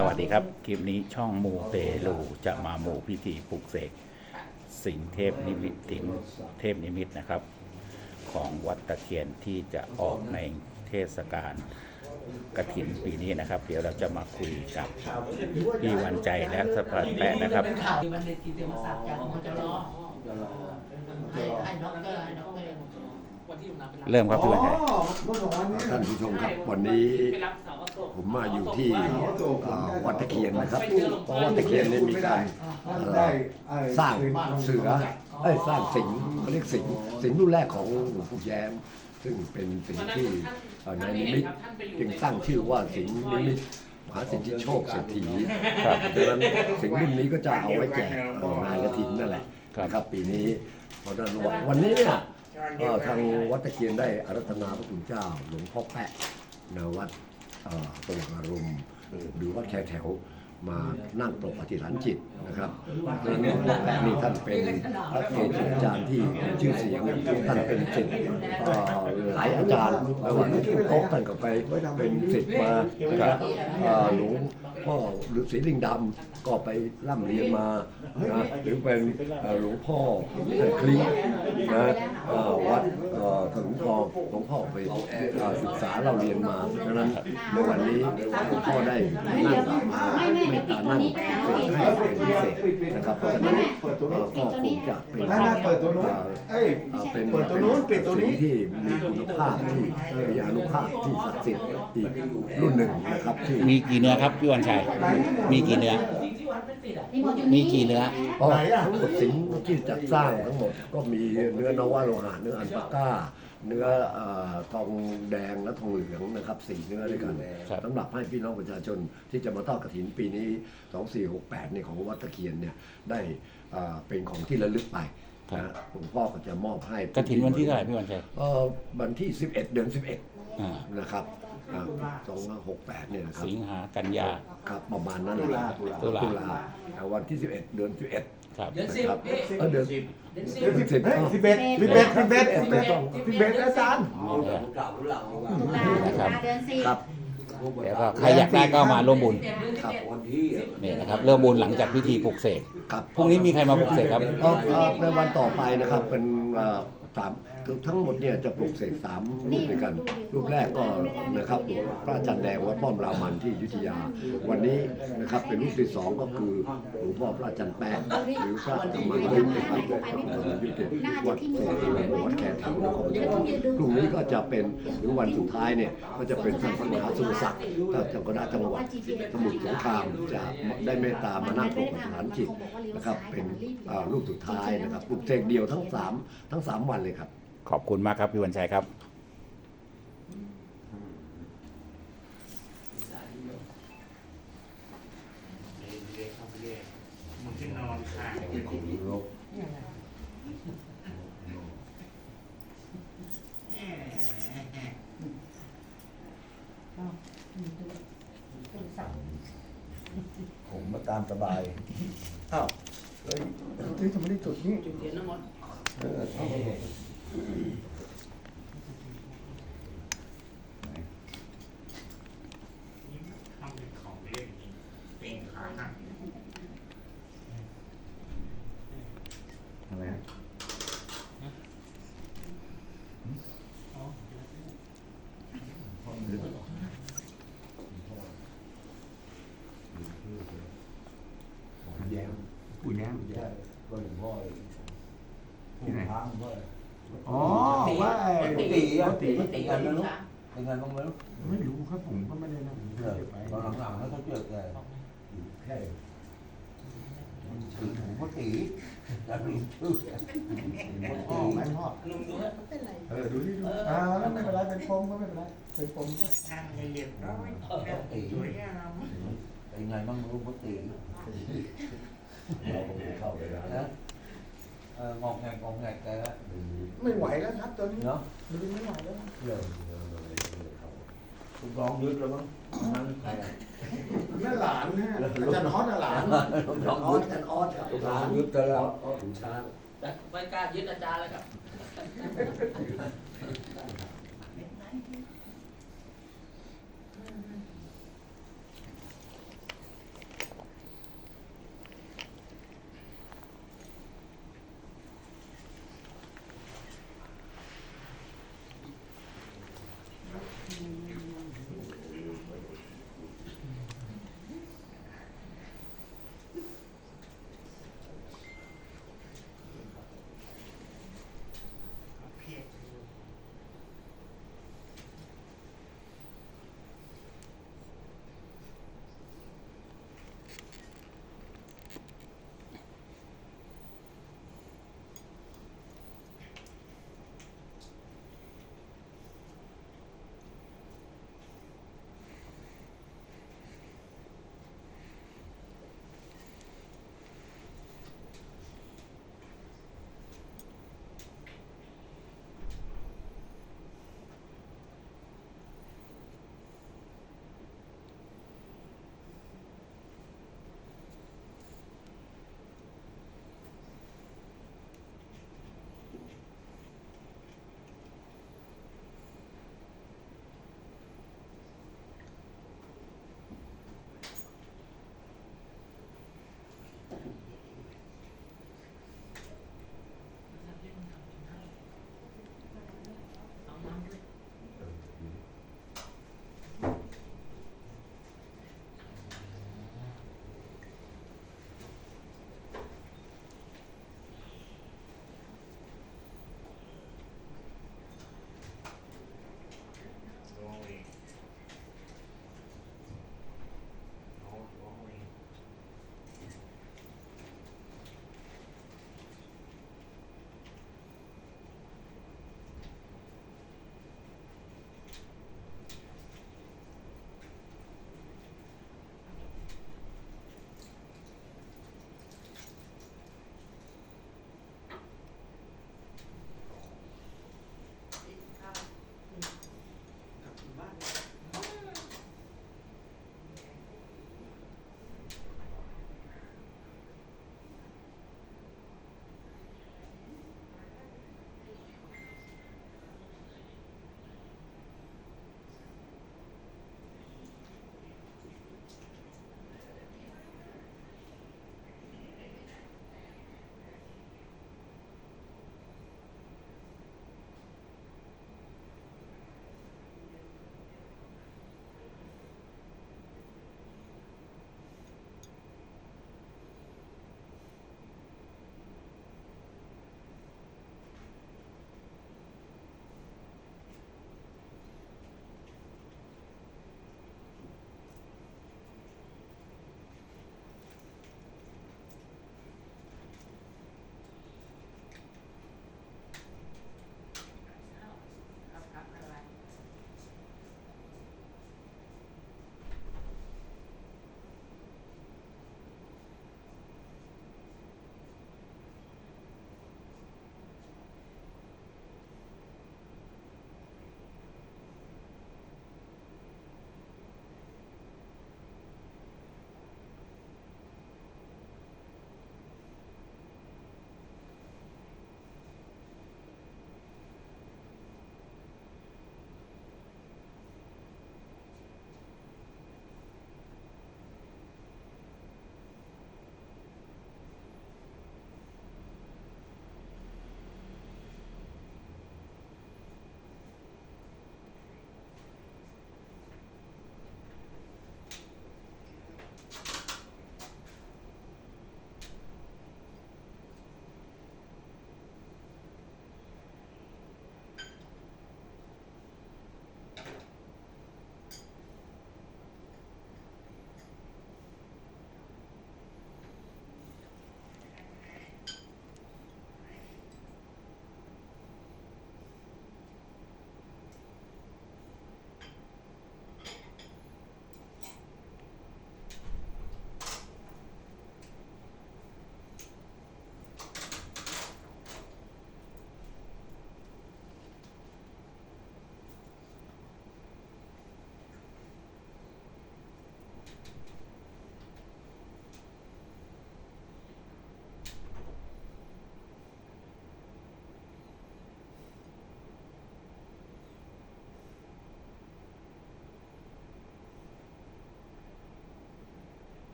สวัสดีครับ คลิปนี้ช่องมูเตลูจะมามูพิธีปลุกเสกสิงห์เทพนิมิตสิงห์เทพนิมิตนะครับ ของวัดตะเคียนที่จะออกในเทศกาลกระถินปีนี้นะครับ เดี๋ยวเราจะมาคุยกับพี่วันใจและสปัดแปะนะครับที่มันในที่เดียวมาสักอย่างมันจะรอให้ให้ด็อกเตอร์ให้ด็อกเตอร์วันที่ผมนับเป็นเริ่มครับพี่วันใจ ท่านผู้ชมครับวันนี้ ผมมาอยู่ที่เอ่อวัดตะเคียนนะครับเพราะวัดตะเคียนเนี่ยมีการเอ่อสร้างเสือเอ้ยสร้างสิงห์เขาเรียกสิงห์สิงห์รุ่นแรกของหลวงปู่แย้ม ซึ่งเป็นสิงห์ที่เอ่อในนิมิตจึงตั้งชื่อว่าสิงห์นิมิตมหาสิทธิโชคเศรษฐีครับดังนั้นสิงห์รุ่นนี้ก็จะเอาไว้แจกเอ่องานกระถินนั่นแหละครับ นะครับปีนี้เพราะฉะนั้นวันนี้เนี่ย ก็ทางวัดตะเคียนได้อารัธนาพระคุณเจ้า หลวงพ่อแปะณวัดเอ่อ สว่างอารมณ์ หรือวัดแคแถวมานั่งปรกอธิษฐานจิตนะครับดังนั้นหลวงพ่อแปะนี่ท่านเป็นพระเกจิอาจารย์ที่มีชื่อเสียงท่านเป็นศิษย์เอ่อหลายอาจารย์ไม่ว่าหลวงปู่โต๊ะท่านก็ไปเป็นศิษย์มานะครับเอ่อหลวงพ่อฤาษีลิงดำก็ไปร่ำเรียนมานะหรือเป็นเอ่อหลวงพ่อคลีนะเอ่อวัดเอ่อถนนทองหลวงพ่อไปเอ่อศึกษาเราเรียนมาเพราะฉะนั้นในวันนี้หลวงพ่อได้นั่งมาไม่ตานั่งเป็นให้เป็นพิเศษนะครับเพราะฉะนั้นเอ่อก็คงจะเป็นไม่ไม่เปิดตัวนู้นเอ้ยเอ่อเป็นเปิดตัวนู้นปิดตัวนี้สิ่งที่มีคุณภาพที่มีอานุภาพที่ศักดิ์สิทธิ์อีกรุ่นหนึ่งนะครับที่มีกี่เนื้อครับพี่วันชัยมีกี่เนื้อ มีกี่เนื้อเพราะทั้งหมดสิ่งที่จัดสร้างทั้งหมดก็มีเนื้อนวโลหะเนื้ออันปาก้า เนื้อเอ่อทองแดงและทองเหลืองนะครับสี่เนื้อด้วยกันครับ สำหรับให้พี่น้องประชาชนที่จะมาทอดกระถินปีนี้ 2468เนี่ยของวัดตะเคียนเนี่ยได้เอ่อเป็นของที่ระลึกไปนะหลวงพ่อก็จะมอบให้กระถินวันที่เท่าไหร่พี่วันชัยเอ่อวันที่ 11 เดือนอ่า11นะครับ สองหกแปดเนี่ยนะครับสิงหากันยา ครับประมาณนั้นแหละตุลาตุลาอ่าวันที่11เดือน11ครับเดือนสิบนะครับเอ๊ะเออเดือนเดือนสิเดืบอนสิบเฮ้ยสิบเอ็ดสิบเอ็ดสิบเอ็ดสิบเอ็ดสิบเอ็ดอาจารย์นะครับเดือนสี่ครับเดี๋ยวก็ใครอยากได้ก็มาร่วมบุญครับนี่นะครับเริ่มบุญหลังจากพิธีปลุกเสกครับพรุ่งนี้มีใครมาปลุกเสกครับเอ่อเอ่อในวันต่อไปนะครับเป็นเอ่อสามคือ ทั้งหมดเนี่ยจะปลูกเสกสามรูปด้วยกัน รูปแรกก็นะครับหลวงพระอาจารย์แดงวัดป้อมรามันที่อยุธยา วันนี้นะครับเป็นรูปที่สองก็คือหลวงพ่อพระอาจารย์แปะหรือพระธรรมยุทธ์นะครับยุทธ์วัดเสกวัดแขกแถวนครปฐมพรุ่งนี้ก็จะเป็นหรือวันสุดท้ายเนี่ยก็จะเป็นท่านพระมหาสุรศักดิ์ท่านเจ้าคณะจังหวัดสมุทรสงครามจะได้เมตตามานั่งปกฐานจิตนะครับเป็นอ่อรูปสุดท้ายนะครับปลุกเสกเดียวทั้งสามทั้งสามวันเลยครับ ขอบคุณมากครับพี่วันชัยครับผมมาตามสบาย อ้าว เฮ้ยที่ทำไมได้จุดนี้ จุดเทียนน้ำมนต์เออ เอาอะไรฮะแย้มปู่แย้ม ใช่ก็หลวงพ่อที่ไหน ทางก็ อ๋อว่าไอ้ ปก ติอะปกติปกติกันนะลูกเป็นไงบ้างไหมลูกไม่รู้ครับผมก็ไม่ได้นั่งเออไปตอนหลังๆแล้วเขาเจอแกแค่ถึงปกติแล้วมีชื่อพ่อไหมพ่อลุงดูฮะเออดูดิดูอ่าแล้วไม่เป็นไรเป็นปมก็ไม่เป็นไรเป็นปมก็ทางเรียบร้อยปกติสวยงามเป็นไงบ้างลูกปกติเราคงจะเข้าไปแล้ว นะเอององแงงองแงกแกไม่ไหวแล้วครับตอนนี้เนาะดูดิไม่ไหวแล้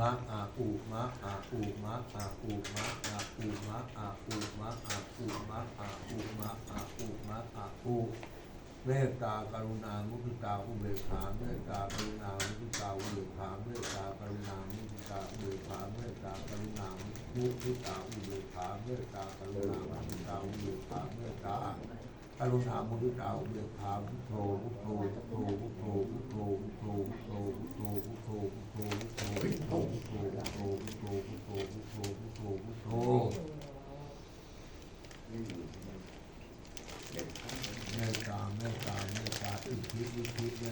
มะอาอุมะอาอุมะอาอุมะอาอุมะอาอุมะอาอุมะอาอุมะอาอุมะอาอุเมตตากรุณามุทิตาอุเบกขาเมตตากรุณามุทิตาอุเบกขาเมตตากรุณามุทิตาอุเบกขาเมตตากรุณามุทิตาอุเบกขาเมตตากรุณามุทิตาอุเบกขาเมตตากรุณามุทิตาอุเบกขาพุทโธพุทโธพุทโธพุทโธพุทโธพุทโธพุทโธพุทโธพุทโธพุทโธ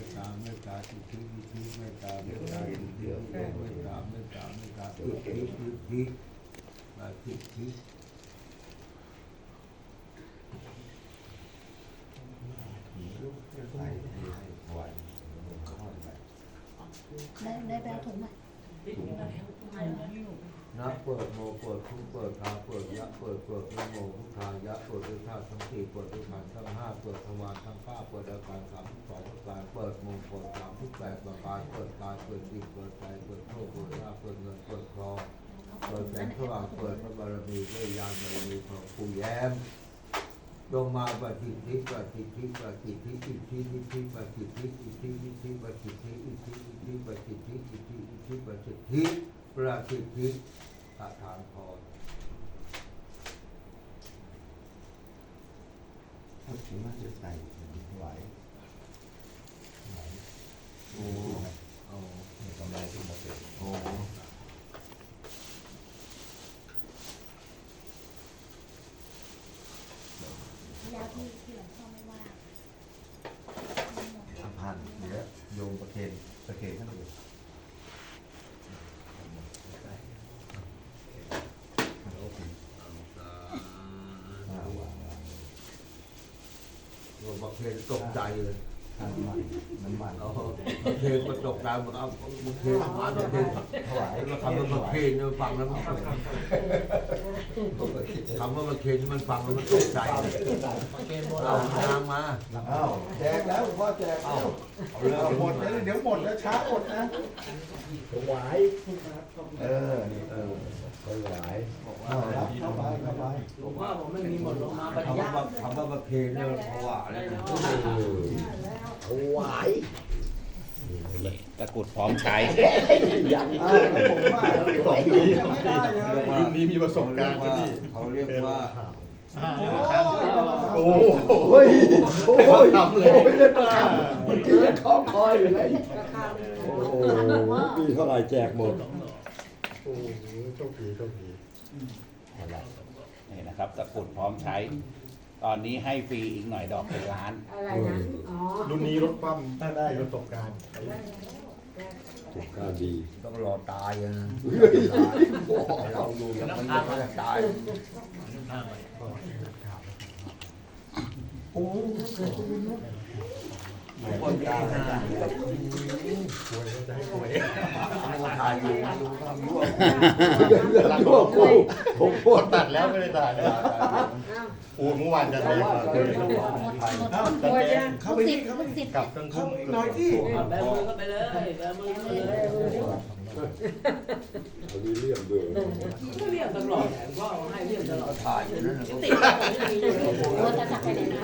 ตตาเมตตาอิทธิอิทธิเมตตาเมตตาอิทธิอิทธิเมตตาเมตตาเมตตาอิทธิอิทธิมาอิทธิได้ได้แบถุงไหม นับเปิดโมเปิดทุกเปิดทาเปิดยะเปิดเปิดนะโมพุทายะเปิดด้วยธาตุทั้งสี่เปิดด้วยขันธ์ทั้งห้าเปิดทวารทั้งเก้าเปิดอาการสามสองประการเปิดโมงเปิดสามสิบแปดประการเปิดกายเปิดจิตเปิดใจเปิดโชคเปิดลาเปิดเงินเปิดทองเปิดแสงสว่างเปิดพระบารมีด้วยยานบารมีของปู่แย้มลงมาปฏิทิปฏิทิปฏิทิอิทธิอิทธิปฏิทิอิทธิอิทธิปฏิทิอิทธิอิทธิปฏิทิอิท ธิอิทธิปฏิทิประสิทธิประทานพรถ้าถึงน่าจะใส่ไหวไหวโอ้โอ้เนี่ยกำไรขึ้นมาเสร็จโอ้ยาที่ที่หลวงพ่อไม่ว่าสะพานเดี๋ยวโยมประเคนประเคนท่านอยู่อ่ ตกใจเลย น้ำมันน้ำมันเอาบักเคนก็ตกใจมันเอาบักเคนมาบักเคนถวายแล้วคำว่าบักเคนเนี่ยฟังแล้วมันคำว่าบักเคนนี่มันฟังแล้วมันตกใจเอานางมาอ้าแจกแล้วพ่อแจกแล้วเอาหมดแล้วเดี๋ยวหมดแล้วช้าหมดนะถวายเออนี่เออถวายเอาเข้าไปเข้าไปผมว่าผมไม่มีหมดลงมาปริคำญญาว่าคำว่าบักเคนเนี่ยเพราะว่าอะไรนะถวายนี่ตะกรุดพร้อมใช้ยังอ้าวแล้วผมว่าสองปียังไม่ได้เลยรุ่นนี้มีประสบการณ์ก็ดีเขาเรียกว่าโอ้โหเฮ้ยโอ้ยทำเลยไม่ได้ประคำเมื่อกี้ยังคล้องคอยอยู่เลยโอ้โหปีเท่าไหร่แจกหมดโอ้โหโชคดีโชคดีนี่นะครับตะกรุดพร้อมใช้ ตอนนี้ให้ฟรีอีกหน่อยดอกเป็นล้าน อะไรนะ อ๋อรุ่นนี้รถปั้มถ้าได้ประสบการณ์ถูกการดีต้องรอตายอะนะเราอยู่ยังไม่ยังไม่ได้ตาย คนตายนะถ่ายอยู่อยู่ทำยั่วหลังว่ากูผมพูดตัดแล้วไม่ได้ถ่ายเลยปูเมื่อวานจะถ่ายมาเลยอ้าวตะแกรงเข้าไปนี่เข้าไปกับกลางคืนหน่อยที่แบมือก็ไปเลยแบมือไปเลยมีเรื่องเบื่อก็เรียกตลอดว่าให้เรียกตลอดถ่ายอยู่นั่นแหละติดแล้วผมไม่มีอยู่โอ้จะสักไปไหนนะ